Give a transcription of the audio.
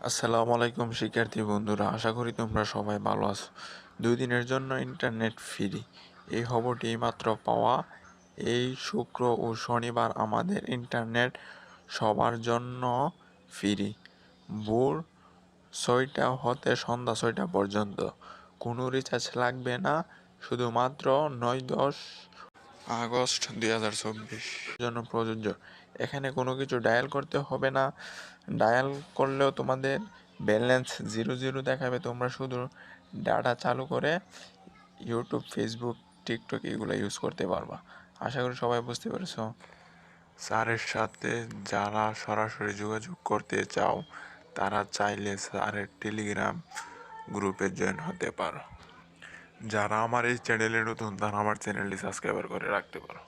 আসসালামু আলাইকুম, শিক্ষার্থী বন্ধুরা। আশা করি তোমরা সবাই ভালো আছো। দুই দিনের জন্য ইন্টারনেট ফ্রি এই খবরটি মাত্র পাওয়া। এই শুক্র ও শনিবার আমাদের ইন্টারনেট সবার জন্য ফ্রি ভোর ছয়টা হতে সন্ধ্যা ছয়টা পর্যন্ত। কোনো রিচার্জ লাগবে না। শুধুমাত্র নয় দশ আগস্ট দুই হাজার চব্বিশ। জন্য প্রযোজ্য। এখানে কোনো কিছু ডায়াল করতে হবে না। ডায়াল করলেও তোমাদের ব্যালেন্স জিরো জিরো দেখাবে। তোমরা শুধু ডাটা চালু করে ইউটিউব ফেসবুক টিকটক এগুলো ইউজ করতে পারবা। আশা করি সবাই বুঝতে পেরেছ। স্যারের সাথে যারা সরাসরি যোগাযোগ করতে চাও, তারা চাইলে স্যারের টেলিগ্রাম গ্রুপে জয়েন হতে পারো। যারা আমার এই চ্যানেলে নতুন তারা আমার চ্যানেলটি সাবস্ক্রাইবার করে রাখতে পারো।